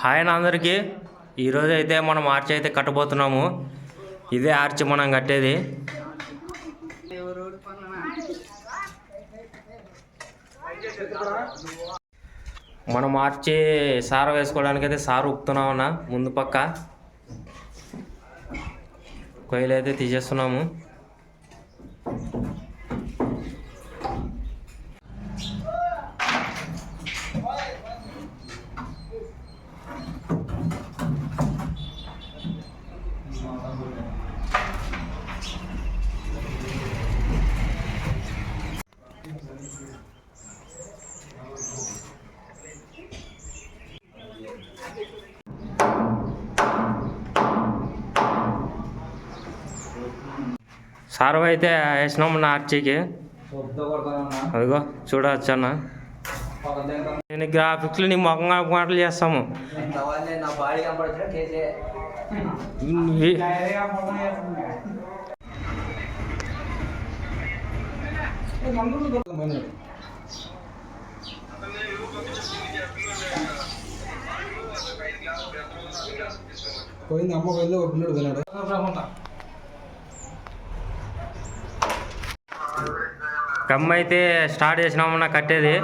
Hi అన్న అందరికీ. ఈరోజు అయితే మనం ఆర్చ్ అయితే కట్టబోతున్నాము. ఇదే ఆర్చ్ మనం కట్టేది. మనం ఆర్చి సార వేసుకోవడానికి అయితే సారు ఉప్పుతున్నామన్న ముందు పక్క. కొయ్యలు అయితే తీసేస్తున్నాము. సారు అయితే వేసినాము నా ఆర్చికి అదిగో చూడవచ్చు అన్న నేను గ్రాఫిక్స్లో నీ ముఖం మాటలు చేస్తాము నా బాడీ కనపడుతున్నా కేసే ఇవి- పోయింది అమ్మ పోయింది ఒక పిల్లడు పోయినాడు కమ్మ అయితే స్టార్ట్ చేసినామన్న కట్టేది.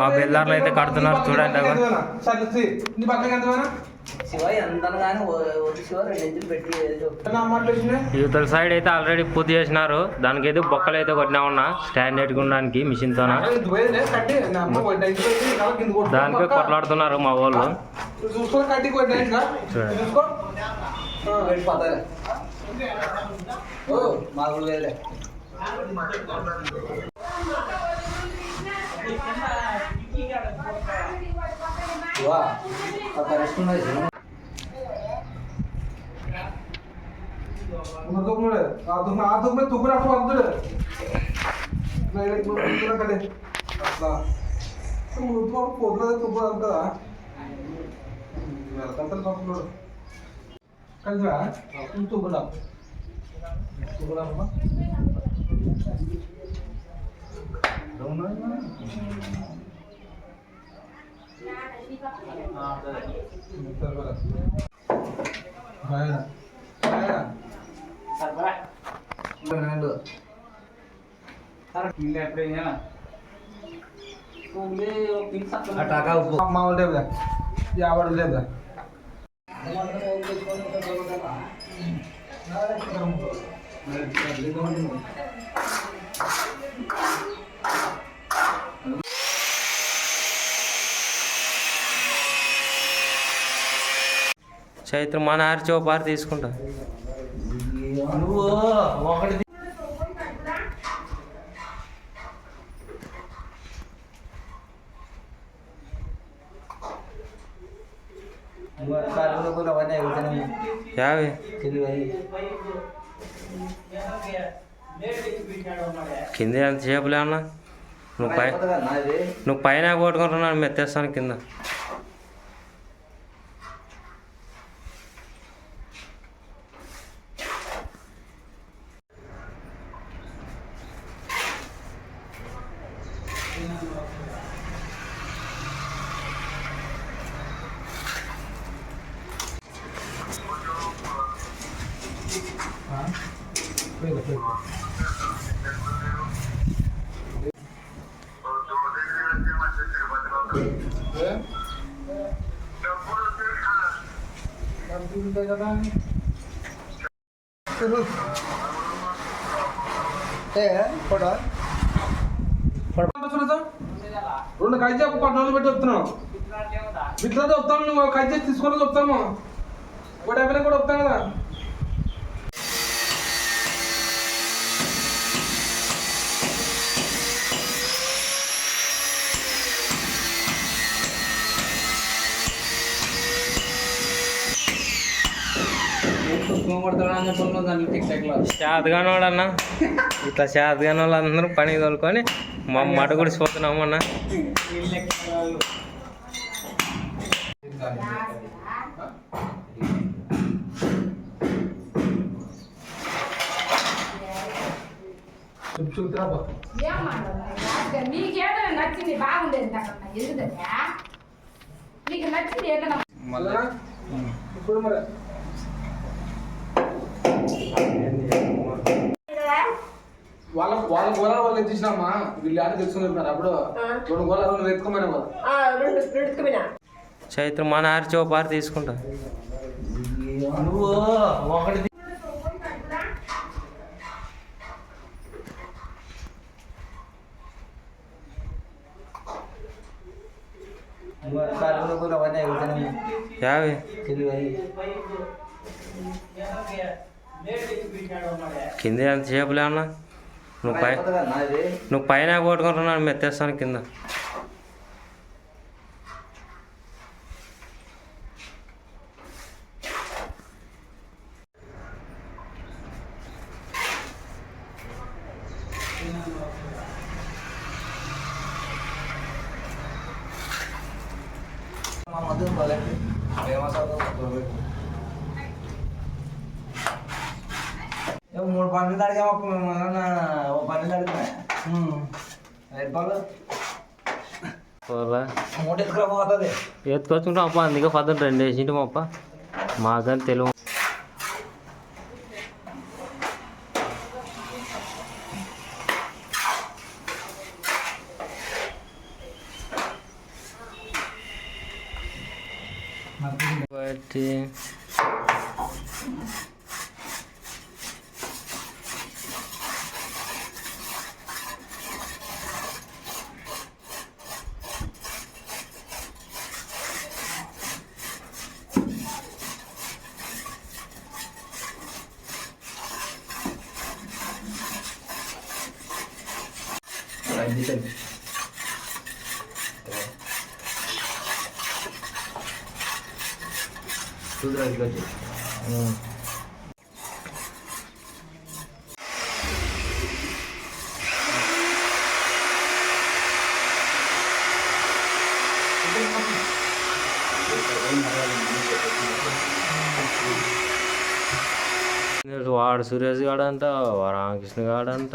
మా బెల్లార్లు అయితే కడుతున్నారు చూడండి యువతల సైడ్ అయితే ఆల్రెడీ పూర్తి చేసినారు. దానికి అయితే బొక్కలు అయితే కొట్టినామన్న స్టాండ్ కింద కొట్టు. దానిపై కొట్లాడుతున్నారు మా వాళ్ళు. చూడండి. చూసుకో ఆ, పెట్టి పోతాలే ఓ మాకు వేలే శివ ఒక రెస్ట్ ఉన్నది శివ. ఉన్న తుమ్ముడు. ఆ తుమ్ము ఆ తుమ్ము తుమ్ముడు అప్పుడు వద్దుడు నా ఈడ ఇప్పుడు తుమ్ముడు కట్టే. అట్లా తుమ్ముడు చైత్ర మన ఆర్చి ఓ పారి తీసుకుంటా యావి. కింద ఎంత చేపలే అన్న నువ్వు పై నువ్వు పైన కొట్టుకుంటున్నాను మెత్తేస్తాను కింద. రెండు కై చెప్పు పట్టణాలు పెట్టి చెప్తున్నావు. ఇట్లా చెప్తాను నువ్వు కై తీసుకొని చెప్తాము. ఒకటి అయిపోయినా కూడా వస్తాం కదా. శాతగాని వాడు అన్న ఇట్లా శాతగాని వాళ్ళు అందరూ పని తోలుకొని మా మట అన్న చెప్పు చూపుతురా బా. మీకేదో నచ్చింది బాగుండేది అక్కడ ఎందుకంటే నీకు నచ్చింది ఏదైనా మళ్ళా? ఇప్పుడు మరి. వాళ్ళ వాళ్ళ గోళాలు వాళ్ళు ఎత్తిచ్చినామా వీళ్ళు ఆడ తెలుసుకున్నారు అప్పుడు. రెండు గోళాలు రెండు ఎత్తుకోమని చైత్ర మన ఆర్చి ఓ పారి తీసుకుంటా. నువ్వు ఒకటి యావి. కింద ఎంత చేపలే అన్న? నువ్వు పై నువ్వు పైన కొట్టుకుంటున్నాను మెత్తేస్తాను కింద. మూడు అడిగాము అడుగుతున్నా మూట ఎత్తుకురాపోతుంది ఎత్తుకొచ్చుకుంటాం అప్ప అందుకే పద్దెనిమిది రెండు వేసింటి అప్ప. మాకని తెలుగు బట్టి ఉమ్. వాడు సురేష్ గాడంట రామకృష్ణ గాడంట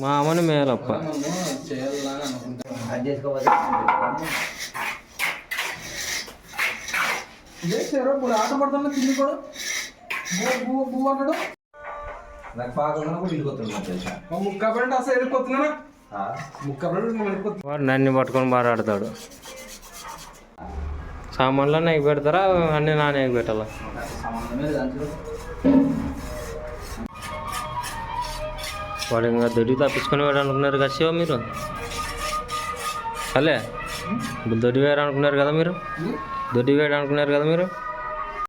మా అమ్మని మేలప్ప. ఇప్పుడు ఆట పడుతున్నా తిండి కూడా నాకు పాకుండా కూడా వెళ్ళిపోతున్నాను తెలుసా ముక్క పడి అసలు ముక్క పడి వాడు నన్ను పట్టుకొని బారాడతాడు సామాన్లు నాకు పెడతారా అన్నీ నాన్న పెట్టాలా వాడు ఇంకా దొడ్డి తప్పించుకొని వాడు అనుకున్నారు కదా శివ మీరు? అలే ఇప్పుడు దొడ్డి వేయరు అనుకున్నారు కదా మీరు? దొడ్డి వేయడం అనుకున్నారు కదా మీరు?